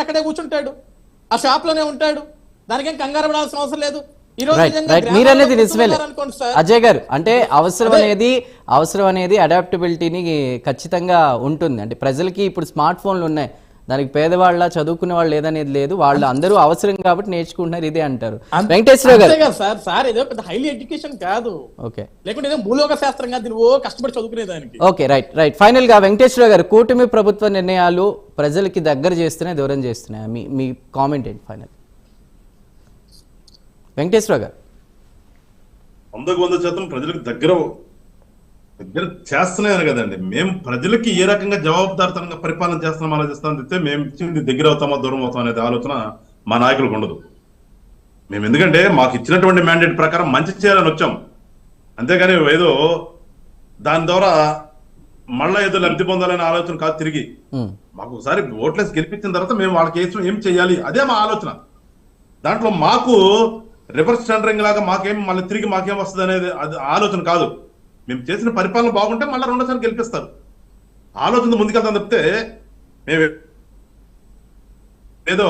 అక్కడే కూర్చుంటాడు. ఆ షాప్లోనే ఉంటాడు. దానికేం కంగారు పడాల్సిన అవసరం లేదు. ఈ రోజు రైట్ నిజంగా రైట్ గ్రామాల్లో మీరు అనేది నిజమేలే. అజయ్ గారు అంటే అవసరం. అనేది అవసరం అనేది అడాప్టబిలిటీని ఖచ్చితంగా ఉంటుంది. అంటే ప్రజలకి ఇప్పుడు స్మార్ట్ ఫోన్లు ఉన్నాయి. దానికి పేదవాళ్ళ చదువుకునే వాళ్ళు లేదనేది లేదు. వాళ్ళు అందరూ అవసరం కాబట్టి నేర్చుకుంటున్నారు ఇదే అంటారు. వెంకటేశ్వర గారు. సార్. సార్ ఏదో పెద్ద హైలీ ఎడ్యుకేషన్ కాదు. ఓకే. లేకుంటే ఏదో భూలోక శాస్త్రం కాదు దీన్ని ఓ కష్టపడి చదువుకునే దానికి ఓకే రైట్ రైట్. ఫైనల్గా వెంకటేశ్వర గారు కూటమి ప్రభుత్వ నిర్ణయాలు ప్రజలకి దగ్గర చేస్తున్నాయి దూరం చేస్తున్నాయి? మీ మీ కామెంట్ ఏంటి ఫైనల్ వెంకటేశ్వర గారు. వందకు వంద శాతం ప్రజలకు దగ్గర దగ్గర చేస్తున్నాయని కదండి. మేము ప్రజలకి ఏ రకంగా జవాబుదారితనంగా పరిపాలన చేస్తున్నాం ఆలోచిస్తాం చెప్తే మేము ఇచ్చింది దగ్గర అవుతామా దూరం అవుతాం అనేది ఆలోచన మా నాయకులకు ఉండదు. మేము ఎందుకంటే మాకు ఇచ్చినటువంటి మ్యాండేట్ ప్రకారం మంచి చేయాలని వచ్చాం. అంతేగాని ఏదో దాని ద్వారా మళ్ళా ఏదో లబ్ధి పొందాలనే ఆలోచన కాదు తిరిగి. మాకు ఒకసారి ఓట్లేసి గెలిపించిన తర్వాత మేము వాళ్ళకి ఏం ఏం చేయాలి? అదే మా ఆలోచన. దాంట్లో మాకు రివర్స్ టెండరింగ్ లాగా మాకేం మళ్ళీ తిరిగి మాకేం వస్తుంది అనేది అది ఆలోచన కాదు. మేము చేసిన పరిపాలన బాగుంటే మళ్ళీ రెండోసారి గెలిపిస్తారు. ఆలోచన ముందుకెళ్తాం తప్పితే మేము ఏదో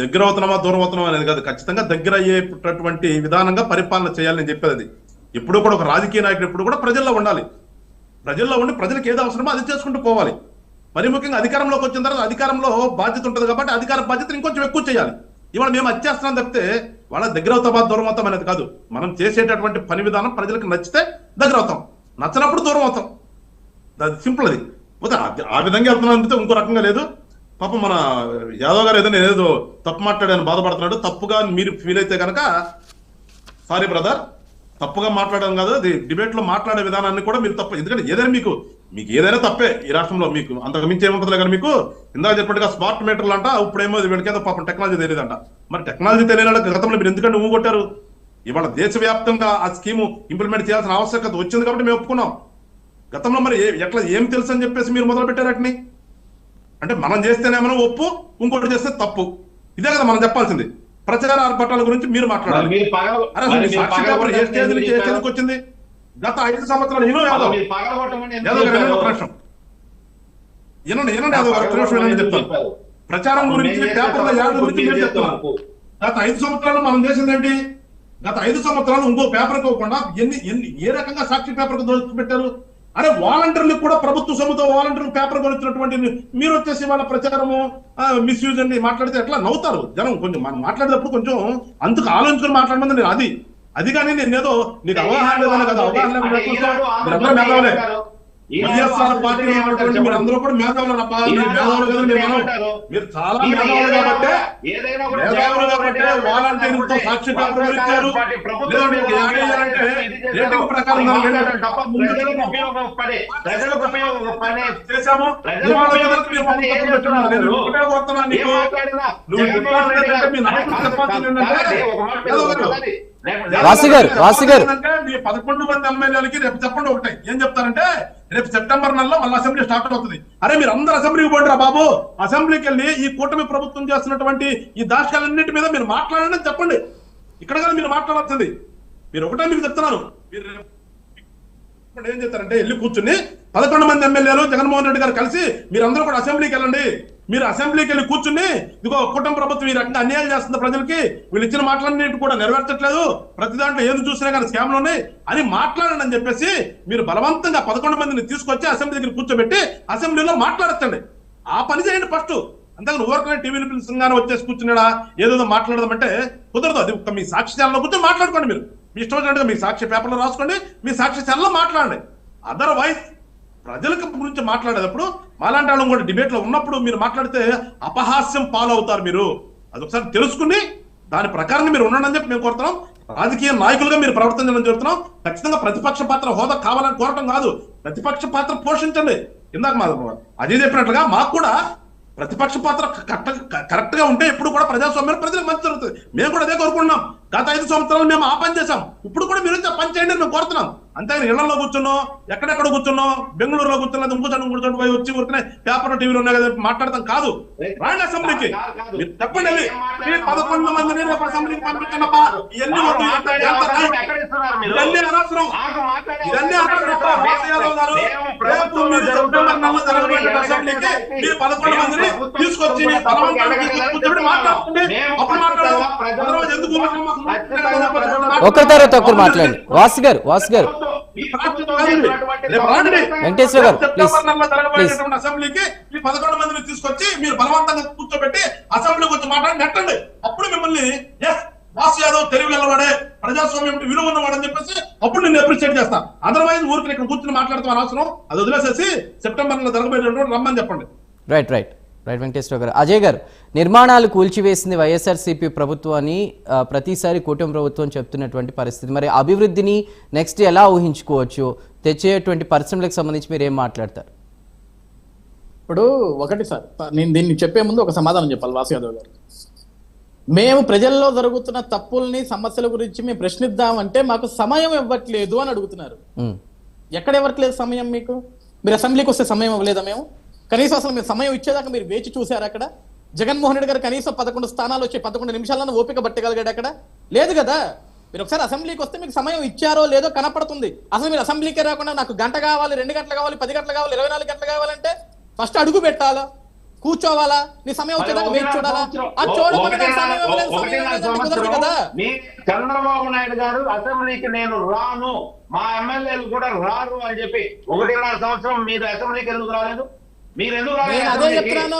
దగ్గర అవుతున్నామా దూరం అవుతున్నామా అనేది కాదు. ఖచ్చితంగా దగ్గర అయ్యేటటువంటి విధానంగా పరిపాలన చేయాలని చెప్పేది అది. ఎప్పుడు కూడా ఒక రాజకీయ నాయకుడు ఎప్పుడు కూడా ప్రజల్లో ఉండాలి. ప్రజల్లో ఉండి ప్రజలకు ఏది అవసరమో అది చేసుకుంటూ పోవాలి. మరి ముఖ్యంగా అధికారంలోకి వచ్చిన తర్వాత అధికారంలో బాధ్యత ఉంటుంది కాబట్టి అధికార బాధ్యత ఇంకొంచెం ఎక్కువ చేయాలి. ఇవాళ మేము అత్యేస్తున్నాం తప్పితే వాళ్ళ దగ్గర అవుతామా దూరం అవుతాం అనేది కాదు. మనం చేసేటటువంటి పని విధానం ప్రజలకు నచ్చితే దగ్గర అవుతాం. నచ్చినప్పుడు దూరం అవుతాం. అది సింపుల్ అది. పోతే ఆ- విధంగా వెళ్తున్నాం అంటే ఇంకో రకంగా లేదు. పాపం మన యాదవ్ గారు ఏదైనా ఏదో తప్పు మాట్లాడాను బాధపడుతున్నాడు. తప్పుగా మీరు ఫీల్ అయితే కనుక సారీ బ్రదర్ తప్పుగా మాట్లాడడం కాదు. అది డిబేట్లో మాట్లాడే విధానాన్ని కూడా మీరు తప్పు ఎందుకంటే ఏదైనా మీకు మీకు ఏదైనా తప్పే ఈ రాష్ట్రంలో మీకు అంతకు మించి ఏముంటుంది కానీ మీకు ఇందాక చెప్పినట్టుగా స్మార్ట్ మీటర్లు అంట ఇప్పుడేమో వీడికేదో పాపం టెక్నాలజీ తెలియదంట. మరి టెక్నాలజీ తెలియని వాళ్ళకి గతంలో మీరు ఎందుకంటే ఊ కొట్టారు? ఇవాళ దేశవ్యాప్తంగా ఆ స్కీము ఇంప్లిమెంట్ చేయాల్సిన ఆవశ్యకత వచ్చింది కాబట్టి మేము ఒప్పుకున్నాం. గతంలో మరి ఎట్లా ఏం తెలుసు అని చెప్పేసి మీరు మొదలు పెట్టారు వాటిని? అంటే మనం చేస్తేనేమో ఒప్పు ఇంకోటి చేస్తే తప్పు. ఇదే కదా మనం చెప్పాల్సింది. ప్రచార ఆర్భటాల గురించి మీరు మాట్లాడాలి. అరే సాక్షి పేపర్ ఏ స్టేజ్ నుంచి ఏ స్టేజ్కి వచ్చింది? గత ఐదు సంవత్సరాలు ఇను యాదవ్. యాదవ్ ఒక చెప్పారు? నిమిషం. వినండి వినండి యాదవ్ ఒక నిమిషం వినండి చెప్తాను. ప్రచారం గురించి పేపర్ల గురించి మీరు చెప్తున్నారు. గత ఐదు సంవత్సరాలు మనం చేసింది ఏంటి గత ఐదు సంవత్సరాలు ఇంకో పేపర్ ఇవ్వకుండా ఎన్ని ఎన్ని ఏ రకంగా సాక్షి పేపర్ పెట్టారు అరే వాలంటీర్లకు కూడా ప్రభుత్వ సొమ్ముతో వాలంటీర్లు పేపర్ కొనిచ్చినటువంటి మీరు వచ్చేసి వాళ్ళ ప్రచారము మిస్యూజ్ అని మాట్లాడితే ఎట్లా నవ్వుతారు జనం? కొంచెం మనం మాట్లాడేటప్పుడు కొంచెం అందుకు ఆలోచించుకొని మాట్లాడమంది నేను అది అది కానీ నేను ఏదో నీకు అవగాహన లేదనే కదా అవగాహన వైఎస్ఆర్ ఉన్నటువంటి మీరు అందరూ కూడా మేధావులు మేధావులు మీరు మనం. ఏమంటారు? మీరు చాలా మేధావులు కాబట్టి మేధావులు కాబట్టి వాలంటీర్లతో సాక్షి పేపర్ వైఎస్ఆర్ ఇచ్చారు. పార్టీ. రేటింగ్ ప్రకారం చేశాము. ఒకటే నీకు. నువ్వు మీ నాయకులు చెప్పాల్సింది ఏంటంటే గారు. గారు, పదకొండు మంది ఎమ్మెల్యేలకి రేపు చెప్పండి ఒకటే. ఏం చెప్తారంటే రేపు సెప్టెంబర్ నెలలో మళ్ళీ అసెంబ్లీ స్టార్ట్ అవుతుంది. అరే మీరు అందరు అసెంబ్లీకి పోండిరా బాబు. అసెంబ్లీకి వెళ్ళి ఈ కూటమి ప్రభుత్వం చేస్తున్నటువంటి ఈ దాష్కాలన్నింటి మీద మీరు మాట్లాడండి చెప్పండి. ఇక్కడ కానీ మీరు మాట్లాడాల్సింది. మీరు ఒకటే మీకు చెప్తున్నాను. మీరు ఇప్పుడు ఏం చేస్తారంటే వెళ్ళి కూర్చుని పదకొండు మంది ఎమ్మెల్యేలు జగన్మోహన్ రెడ్డి గారు కలిసి మీరందరూ కూడా అసెంబ్లీకి వెళ్ళండి. మీరు అసెంబ్లీకి వెళ్ళి కూర్చుని ఇదిగో కుటుంబ ప్రభుత్వం ఈ రకంగా అన్యాయం చేస్తుంది ప్రజలకి వీళ్ళు ఇచ్చిన మాటలన్నిటి కూడా నెరవేర్చట్లేదు. ప్రతి దాంట్లో ఏది చూసినా కానీ స్కామ్లు ఉన్నాయి. అని మాట్లాడండి అని చెప్పేసి మీరు బలవంతంగా పదకొండు మందిని తీసుకొచ్చి అసెంబ్లీ దగ్గర కూర్చోబెట్టి అసెంబ్లీలో మాట్లాడచ్చండి. ఆ పని చేయండి ఫస్ట్. అంతేగాని ఊరకనే టీవీలు పిలుస్తుంగానే వచ్చేసి కూర్చున్నాడా? ఏదేదో మాట్లాడదామంటే కుదరదు. అది ఒక మీ సాక్షి ఛానల్లో కూర్చొని మాట్లాడుకోండి మీరు. మీ ఇష్టం వచ్చినట్టుగా మీ సాక్షి పేపర్లో రాసుకోండి మీ సాక్షి ఛానల్లో మాట్లాడండి. అదర్వైజ్ ప్రజలకు గురించి మాట్లాడేటప్పుడు మాలాంటి వాళ్ళు కూడా డిబేట్లో ఉన్నప్పుడు మీరు మాట్లాడితే అపహాస్యం పాలవుతారు మీరు. అది ఒకసారి తెలుసుకుని దాని ప్రకారం మీరు ఉండండి అని చెప్పి మేము కోరుతున్నాం. రాజకీయ నాయకులుగా మీరు ప్రవర్తించడం చెబుతున్నాం ఖచ్చితంగా ప్రతిపక్ష పాత్ర హోదా కావాలని కోరటం కాదు. ప్రతిపక్ష పాత్ర పోషించండి. ఇందాక మా అజయ్ చెప్పినట్లుగా మాకు కూడా ప్రతిపక్ష పాత్ర కరెక్ట్గా ఉంటే ఇప్పుడు కూడా ప్రజాస్వామ్యం ప్రజలకు మంచి జరుగుతుంది. మేము కూడా అదే కోరుకుంటున్నాం. గత ఐదు సంవత్సరాలు మేము ఆ పని చేశాం. ఇప్పుడు కూడా మీరు పని చేయండి మేము కోరుతున్నాం. అంతేగాని ఇళ్ళలో కూర్చున్నాం ఎక్కడెక్కడ కూర్చున్నాం బెంగళూరులో కూర్చున్నా ఇంకో చోట కూర్చొని పోయి వచ్చి ఊరికనే పేపర్ టీవీలో ఉన్నాయి కదా మాట్లాడతాం. కాదు. రాండి అసెంబ్లీకి. చెప్పండి పదకొండు మందిని రేపు అసెంబ్లీకి ఇవన్నీ ఇవన్నీ అనవసరం. ఇవన్నీ మీరు పదకొండు మందిని తీసుకొచ్చి కూర్చోబెట్టి అప్పుడు మాట్లాడదాం ఎందుకు? ఒకరి తర్వాత ఒకరు మాట్లాడండి. వాసు గారు వాసు గారు. వెంకటేశ్వర గారు, అసెంబ్లీకి ఈ పదకొండు మందిని తీసుకొచ్చి మీరు బలవంతంగా కూర్చోబెట్టి అసెంబ్లీకి వచ్చి మాట్లాడి నెట్టండి. అప్పుడు మిమ్మల్ని ఎస్ వాసు యాదవ్ తెలివి వెళ్ళవాడే ప్రజాస్వామ్యం విలువ ఉన్నవాడని చెప్పేసి అప్పుడు నేను అప్రిషియేట్ చేస్తా. అదర్వైజ్ ఊరికి ఇక్కడ కూర్చుని మాట్లాడతాం అనవసరం. అది వదిలేసేసి సెప్టెంబర్ నెలలో జరగబోయేటటువంటి రమ్మని చెప్పండి. రైట్ రైట్ రైట్ వెంకటేశ్వర గారు. అజయ్ గారు నిర్మాణాలు కూల్చివేసింది వైఎస్ఆర్సీపీ ప్రభుత్వాన్ని ప్రతిసారి కూటమి ప్రభుత్వం చెప్తున్నటువంటి పరిస్థితి. మరి అభివృద్ధిని నెక్స్ట్ ఎలా ఊహించుకోవచ్చు? తెచ్చేటువంటి పరిశ్రమలకు సంబంధించి మీరు ఏం మాట్లాడతారు? ఇప్పుడు ఒకటి సార్ నేను దీన్ని చెప్పే ముందు ఒక సమాధానం చెప్పాలి వాసు యాదవ్ గారు. మేము ప్రజల్లో జరుగుతున్న తప్పుల్ని సమస్యల గురించి మేము ప్రశ్నిద్దామంటే మాకు సమయం ఇవ్వట్లేదు అని అడుగుతున్నారు. ఎక్కడ ఇవ్వట్లేదు సమయం మీకు? మీరు అసెంబ్లీకి వస్తే సమయం ఇవ్వలేదా మేము? కనీసం అసలు మీరు సమయం ఇచ్చేదాకా మీరు వేచి చూశారు అక్కడ? జగన్మోహన్ రెడ్డి గారు కనీసం పదకొండు స్థానాలు వచ్చి పదకొండు నిమిషాలను ఓపిక పట్టగలిగాడు అక్కడ? లేదు కదా? మీరు ఒకసారి అసెంబ్లీకి వస్తే మీకు సమయం ఇచ్చారో లేదో కనపడుతుంది. అసలు మీరు అసెంబ్లీకే రాకుండా నాకు గంట కావాలి రెండు గంటలు కావాలి పది గంటలు కావాలి ఇరవై నాలుగు గంటలు కావాలంటే ఫస్ట్ అడుగు పెట్టాలా? కూర్చోవాలా? నీ సమయం వచ్చేదాకా వేచి చూడాలా? అది కుదరదు కదా? చంద్రబాబు నాయుడు గారు అసెంబ్లీకి నేను రాను. మా ఎమ్మెల్యేలు కూడా రారు అని చెప్పి ఒకటిన్నర సంవత్సరం మీరు అసెంబ్లీకి ఎందుకు రాలేదు? అదే? చెప్తున్నాను.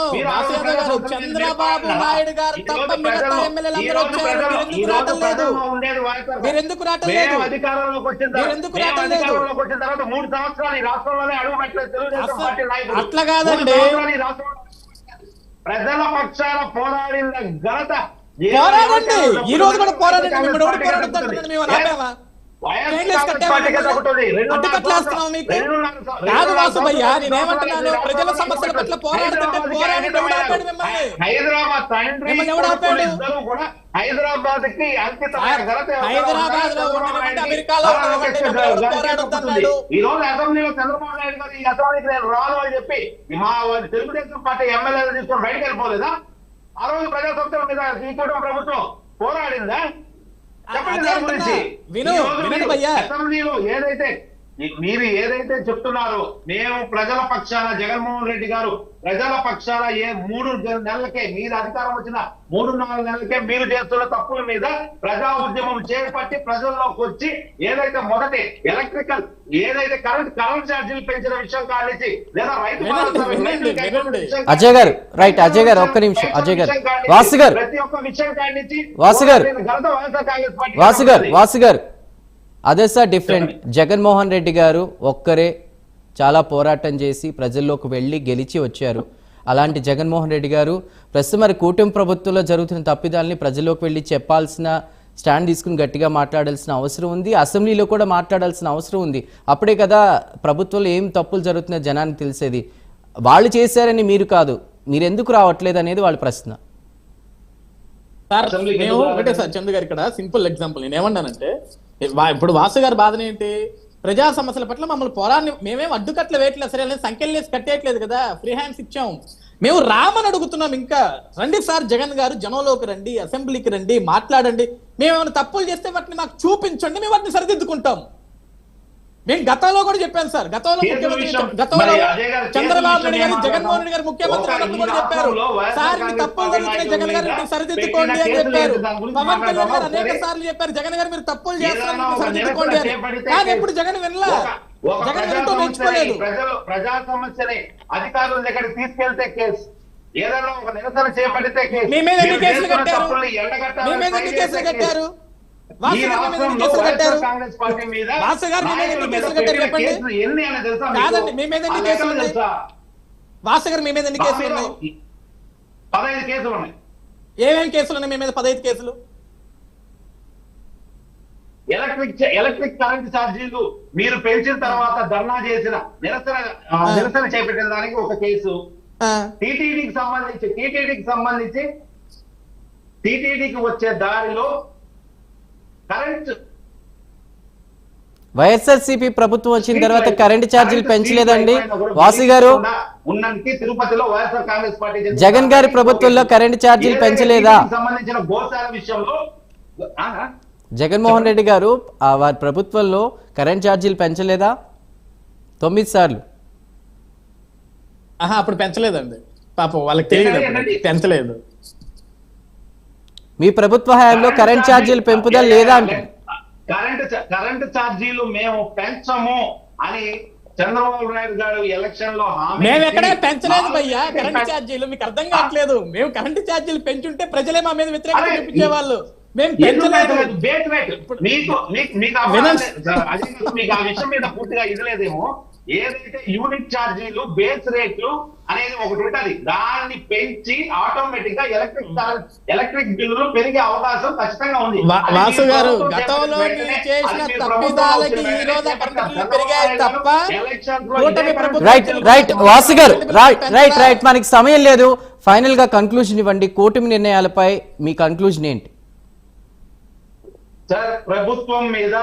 గారు చంద్రబాబు నాయుడు గారు తప్ప మిగతా ప్రజలు- ఎమ్మెల్యేలు ఈ అందరూ రోజు వచ్చారు. ప్రజలు- మీరు ఈ ఎందుకు రోజు రావటం లేదు? ప్రజల్లో ఉండేది వైఎస్ఆర్ మీరు ఎందుకు రావటం మేము లేదు? అధికారంలోకి వచ్చిన మీరు తర్వాత ఎందుకు మేము రావటం లేదు? అధికారంలోకి వచ్చిన తర్వాత మూడు సంవత్సరాలు ఈ రాష్ట్రంలోనే అడుగు పెట్టలేదు తెలుగుదేశం అసలు పార్టీ నాయకులు. అట్లా కాదండి. ప్రజల పక్షాన పోరాడిన ఘనత పోరాడండి. ఈ రోజు కూడా పోరాడండి. మిమ్మల్ని. మేము కాదు వాసుభయ్య, నేనేమంటున్నాను? ప్రజల సమస్యల పట్ల పోరాడుతుంటే పోరాడండి, ఎవడు. ఆపాడు మిమ్మల్ని? హైదరాబాద్ మిమ్మల్ని ఎవడు ఆపాడు? హైదరాబాద్కి ఎవరు? హైదరాబాద్లో అమెరికాలో ఎవరు పోరాడుతున్నాడు? ఈ రోజు అసెంబ్లీలో చంద్రబాబు నాయుడు గారు ఈ అసెంబ్లీకి నేను రాను అని చెప్పి మా తెలుగుదేశం పార్టీ ఎమ్మెల్యేలు తీసుకొని బయటకు వెళ్ళిపోలేదా ఆ రోజు ప్రజా సంస్థల మీద ఈ కూటమి ప్రభుత్వం పోరాడిందా విను, వినండి భయ్యా. ఏదైతే మీరు ఏదైతే చెప్తున్నారో మేము ప్రజల పక్షాన జగన్మోహన్ రెడ్డి గారు ప్రజల పక్షాన ఏ మూడు నెలలకే మీరు అధికారం వచ్చిన మూడు నాలుగు నెలలకే మీరు చేస్తున్న తప్పుల మీద ప్రజా ఉద్యమం చేపట్టి ప్రజల్లోకి వచ్చి ఏదైతే మొదటి ఎలక్ట్రికల్ ఏదైతే కరెంట్ కరెంట్ ఛార్జీలు పెంచిన విషయం కానిచ్చి లేదా రైతు అజయ్ గారు, రైట్, అజయ్ గారు, ఒక్క నిమిషం, అజయ్ గారు. వాసు గారు. ప్రతి ఒక్క విషయం కానిచ్చి వాసు గారు. వాసు గారు వాసు గారు అదే సార్ డిఫరెంట్ జగన్మోహన్ రెడ్డి గారు ఒక్కరే చాలా పోరాటం చేసి ప్రజల్లోకి వెళ్ళి గెలిచి వచ్చారు. అలాంటి జగన్మోహన్ రెడ్డి గారు ప్రస్తుతం మరి కూటమి ప్రభుత్వంలో జరుగుతున్న తప్పిదాలని ప్రజల్లోకి వెళ్ళి చెప్పాల్సిన స్టాండ్ తీసుకుని గట్టిగా మాట్లాడాల్సిన అవసరం ఉంది. అసెంబ్లీలో కూడా మాట్లాడాల్సిన అవసరం ఉంది. అప్పుడే కదా ప్రభుత్వంలో ఏం తప్పులు జరుగుతున్నాయో జనానికి తెలిసేది. వాళ్ళు చేశారని మీరు కాదు. మీరు ఎందుకు రావట్లేదు అనేది వాళ్ళ ప్రశ్న. సార్ మేము ఒకటే సార్ చందు గారు ఇక్కడ సింపుల్ ఎగ్జాంపుల్. నేను ఏమన్నానంటే ఇప్పుడు వాసు గారి బాధన ఏంటి? ప్రజా సమస్యల పట్ల మమ్మల్ని పోరాన్ని మేమేం అడ్డుకట్లు వేయట్లేదు. సరే అనేది సంఖ్యలేసి కట్టేయట్లేదు కదా. ఫ్రీ హ్యాండ్స్ ఇచ్చాం. మేము రామని అడుగుతున్నాం ఇంకా. రండి సార్ జగన్ గారు జనంలోకి రండి అసెంబ్లీకి రండి మాట్లాడండి. మేము ఏమైనా తప్పులు చేస్తే వాటిని మాకు చూపించండి మేము వాటిని సరిదిద్దుకుంటాం. మేము గతంలో కూడా చెప్పాను సార్. గతంలో ముఖ్యమంత్రి గతంలో చంద్రబాబు నాయుడు గారు జగన్మోహన్ రెడ్డి గారు ముఖ్యమంత్రి కూడా చెప్పారు. సార్ మీ తప్పులు జరుగుతున్నాయి జగన్ గారు సరిదిద్దుకోండి అని చెప్పారు. పవన్ కళ్యాణ్ గారు? అనేక సరే. సార్లు చెప్పారు. జగన్ గారు మీరు తప్పులు చేస్తున్నారు సరిదిద్దుకోండి అని. కానీ ఎప్పుడు జగన్ వినలా జగన్ నేర్చుకోలేదు ప్రజలు ప్రజా సమస్యని అధికారుల దగ్గర తీసుకెళ్తే కేసు. ఏదైనా ఒక నిరసన చేపడితే కేసు. మీ మీద ఎన్ని కేసులు కట్టారు? మీ మీద ఎన్ని కేసులు కట్టారు? కాంగ్రెస్ పార్టీ మీద వాసు గారు మీ మీద ఎన్ని నాయకుల మీద కేసులు కట్టారు చెప్పండి? కాదండి, మీ మీద ఎన్ని ఆ కేసులు లెక్కలు ఉన్నాయి? తెలుసా? వాసు గారు మీ మీద ఎన్ని మా కేసులు మీద ఉన్నాయి? పదహైదు కేసులు ఉన్నాయి. ఏమేం కేసులు ఉన్నాయి మీ మీద? పదహైదు కేసులు. ఎలక్ట్రిక్ ఎలక్ట్రిక్ కరెంట్ ఛార్జీలు మీరు పెంచిన తర్వాత ధర్నా చేసిన నిరసన నిరసన చేపట్టిన దానికి ఒక కేసు. టీటీడీకి సంబంధించి టీటీడీకి సంబంధించి టీటీడీకి వచ్చే దారిలో కరెంట్. వైఎస్ఆర్సీపీ ప్రభుత్వం వచ్చిన తర్వాత కరెంటు ఛార్జీలు పెంచలేదండి. వాసు గారు ఉన్నందుకు తిరుపతిలో వైఎస్ఆర్ కాంగ్రెస్ పార్టీ చేసిన జగన్ గారి ప్రభుత్వంలో కరెంటు ఛార్జీలు పెంచలేదా? జగన్మోహన్ రెడ్డి గారు వారి ప్రభుత్వంలో కరెంట్ ఛార్జీలు పెంచలేదా? తొమ్మిది సార్లు. ఆహా అప్పుడు పెంచలేదండి. పాపం వాళ్ళకి తెలియదు అప్పుడు. పెంచలేదు. మీ ప్రభుత్వ హయాంలో కరెంట్ ఛార్జీలు పెంపుదల లేదా కరెంట్ కరెంట్ ఛార్జీలు మేము పెంచము అని చంద్రబాబు నాయుడు గారు ఎలక్షన్లో హామీ మేము ఎక్కడ పెంచలేదు భయ్యా. కరెంట్ ఛార్జీలు మీకు అర్థం కావట్లేదు. మేము కరెంట్ ఛార్జీలు పెంచుంటే ప్రజలే మా మీద వ్యతిరేకత అరే, చూపించేవాళ్ళు. మేము పెంచలేదు. పెంచలేదు? బేట్ రేట్. మీకు మీకు ఆ విషయం మీద పూర్తిగా ఇది లేదేమో ఏదైతే యూనిట్ ఛార్జీలు బేస్ రేట్లు అనేది ఒకటి ఉంటది. దాన్ని పెంచి ఆటోమేటిక్గా ఎలక్ట్రిక్ ఎలక్ట్రిక్ బిల్లులు పెరిగే అవకాశం ఖచ్చితంగా ఉంది. వాసు గారు గతంలో చేసిన తప్పిదాలకి ఈ రోజు పెరిగాయి తప్ప రైట్ రైట్ వాసు గారు రైట్ రైట్ రైట్ మనకి సమయం లేదు. ఫైనల్గా కంక్లూజన్ ఇవ్వండి. కూటమి నిర్ణయాలపై మీ కంక్లూజన్ ఏంటి? సార్ ప్రభుత్వం మీద